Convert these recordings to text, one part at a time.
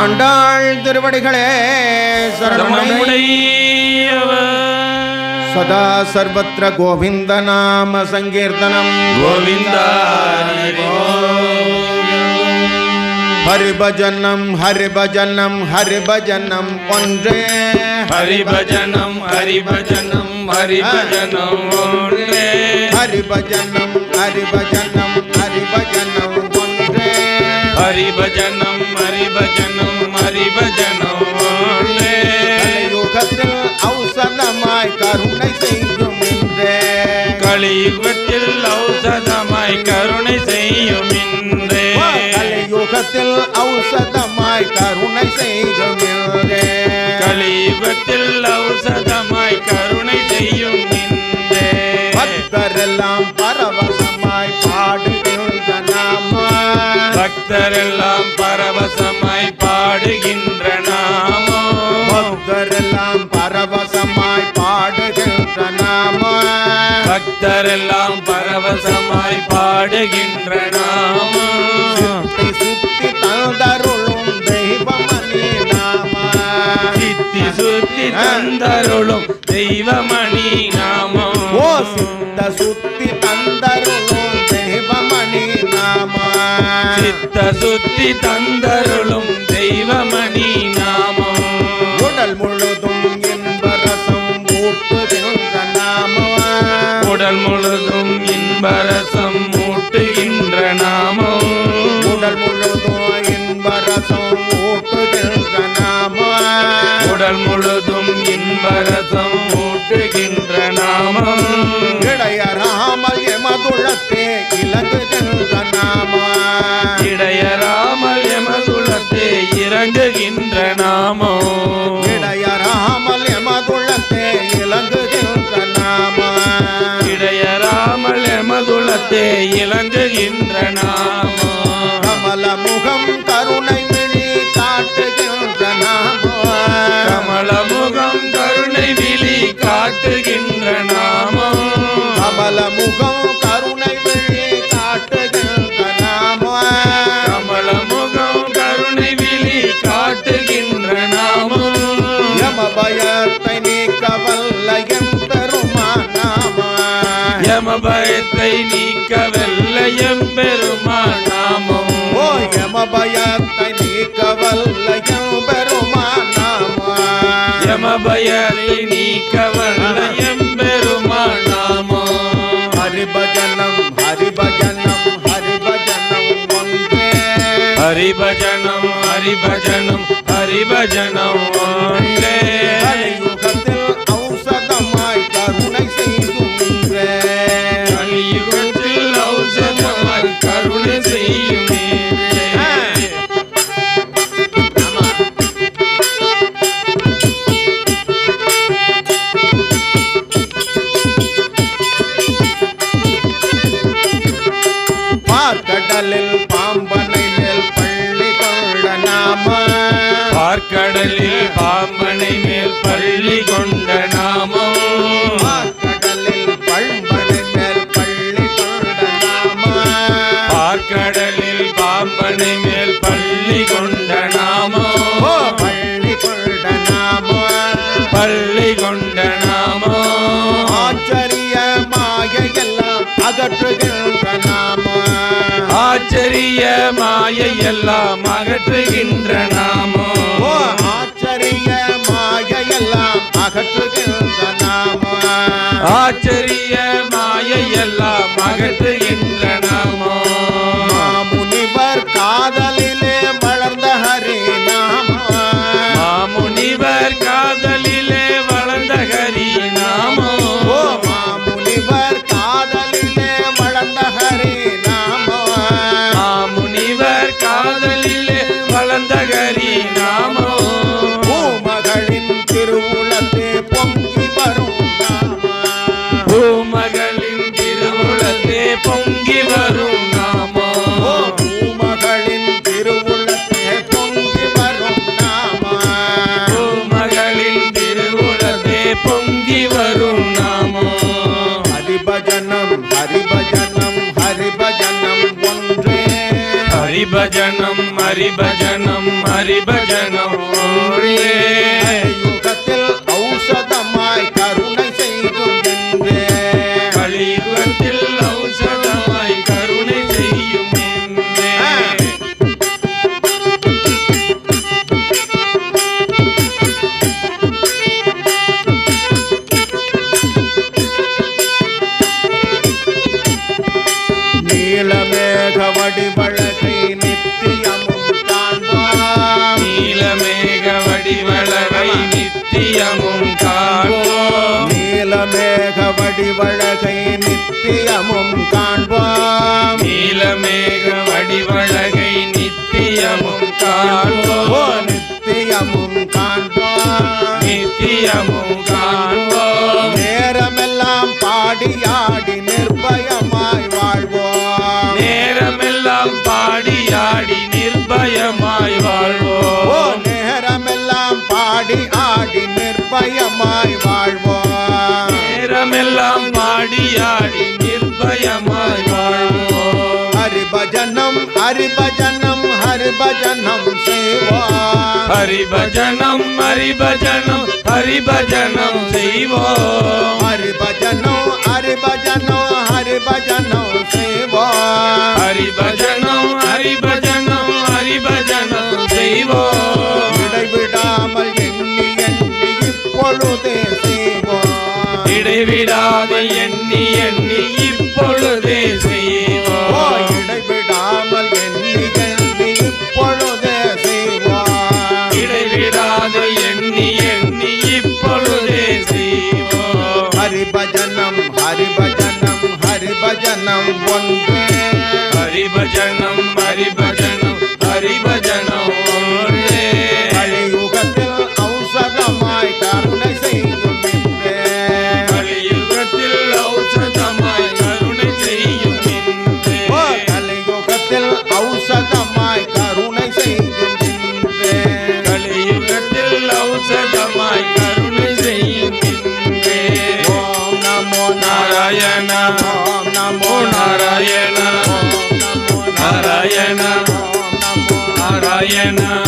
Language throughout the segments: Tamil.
ஆண்டாள் திருவடிகளே. சதா சர்வத்திர கோவிந்த நாம சங்கீர்த்தனம். கோவிந்தா ஹரி ஹரிபஜனம் ஹரிபஜனம் ஹரிபஜனம் ஒன்றே. ஹரிபஜனம் ஹரிபஜனம். ஹரிபஜனம் ஒன்றே. ஹரிபஜனம் ஹரிபஜனம் ஹரிபஜனம் ஒன்றே. ஹரிபஜனம் ஹரிபஜனம் ஹரிபஜனம் ஒன்றே. கலியுகத்தில் ஔசதமாய் கருணை செய்யும் இன்றே. கலியுகத்தில் ஔஷதமாய் கருணை செய்யும் இன்றே. கலியுகத்தில் ஔசதமாய் கருணை செய்யும் இன்றே. கலியுகத்தில் ஔஷதமாய் பக்தரெல்லாம் பரவசமாய் பாடுகின்ற நாம பக்தரெல்லாம் பரவசமாய் பாடுகின்ற நாமோ பக்தரெல்லாம் பரவசமாய் பாடுகின்ற நாம பக்தரெல்லாம் பரவசமாய் பாடுகின்ற நாமோ சுத்தி சுத்தி தந்தருளும் தெய்வமணி நாம. சித்தி சுத்தி தந்தருளும் தெய்வமணி சித்த சுத்தி தந்தருளும் தெய்வமணி நாமோ உடல் முழுதும் இன்பரசம் ஊட்டுகின்ற நாம உடல் முழுதும் இன்பரசம் மூட்டுகின்ற நாமோ உடல் முழுதும் இன்பரசம் ஊட்டுகின்ற நாம உடல் முழுதும் இன்பரசம் மூட்டுகின்ற நாமோ இடையராமல் எமதுளத்தே இலங்குகின்ற நாம இடையராமல் எமதுளத்தே இறங்குகின்ற நாமோ. இடையராமல் எமதுளத்தே இலங்குகின்ற நாம. இடையராமல் எமதுளத்தே இறங்குகின்ற நாமோ. கமல முகம் கருணை விழி காட்டுகின்ற நாம. கமல முகம் கருணை விழி காட்டுகின்ற நாமோ. கமல முகம் யம பயத்தை நீக்க வெள்ளையம் பெருமான் நாமம். ஓ யம பயத்தை நீக்க வல்ல எம் பெருமான் நாம யம பயத்தை நீக்க வெள்ளையம் பெருமான் நாமம். ஹரிபஜனம் ஹரிபஜனம் ஹரிபஜனம் ஒன்றே. ஹரிபஜனம் ஹரிபஜனம் ஹரிபஜனம் ஒன்றே. பார்க்கடலில் பாம்பனை மேல் பள்ளி கொள்ள நாம. பார்க்கடலில் பாம்பனை மேல் பள்ளி கொண்ட நாமம். பார்க்கடலில் பம்பனை மேல் பள்ளி கொண்ட நாம பார்க்கடலில் பாம்பனை மேல் ஆச்சரிய மாயை எல்லாம் அகற்றுகின்ற நாமம் ஓ ஆச்சரிய மாயையெல்லாம் அகற்றுகின்ற நாம? ஆச்சரிய மாயை எல்லாம் அகற்றுகின்ற நாமம் மாமுனிவர் காதலிலே ஹரிபஜனம் ஹரிபஜனம் ஹரிபஜனம் ஒன்றே. ஹரிபஜனம் ஹரிபஜனம் ஹரிபஜனம் ஒன்றே. காண்போம். நித்தியமும் காண்பாம். நித்தியமும் காண்போம். நேரமெல்லாம் பாடியாடி நிர்பயமாய் வாழ்வோம். நேரமெல்லாம் பாடியாடி நிர்பயமாய் ஓ வாழ்வோம் நேரமெல்லாம் பாடி ஆடி நிர்பயமாய் வாழ்வோம். நேரமெல்லாம் பாடியாடி நிர்பயமாய் வாழ்வோம். ஹரிபஜனம் ஹரிபஜனம். ஹரிபஜனம் செய்வோம். ஹரிபஜனம் ஹரிபஜனம் ஹரிபஜனம் செய்வோம். ஹரிபஜனம் ஹரிபஜனம் ஹரிபஜனம் செய்வோம். ஹரிபஜனம் ஹரிபஜனம் ஹரிபஜனம் செய்வோம். இடைவிடாமல் எண்ணி எண்ணி இப்பொழுதே செய்வோம். இடைவிடாது எண்ணி எண்ணி இப்பொழுதே ஓ ஹரிபஜனம் ஒன்றே Diana.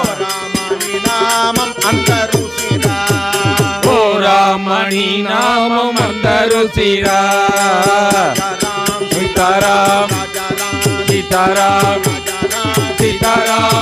रानी नाम मंदर सिरा। सीताराम सीताराम सीताराम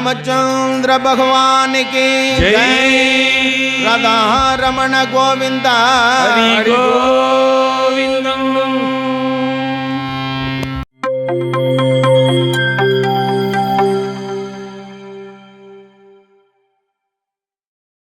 రామచంద్ర భగవానికి రమణ గోవింద. గోవిందం.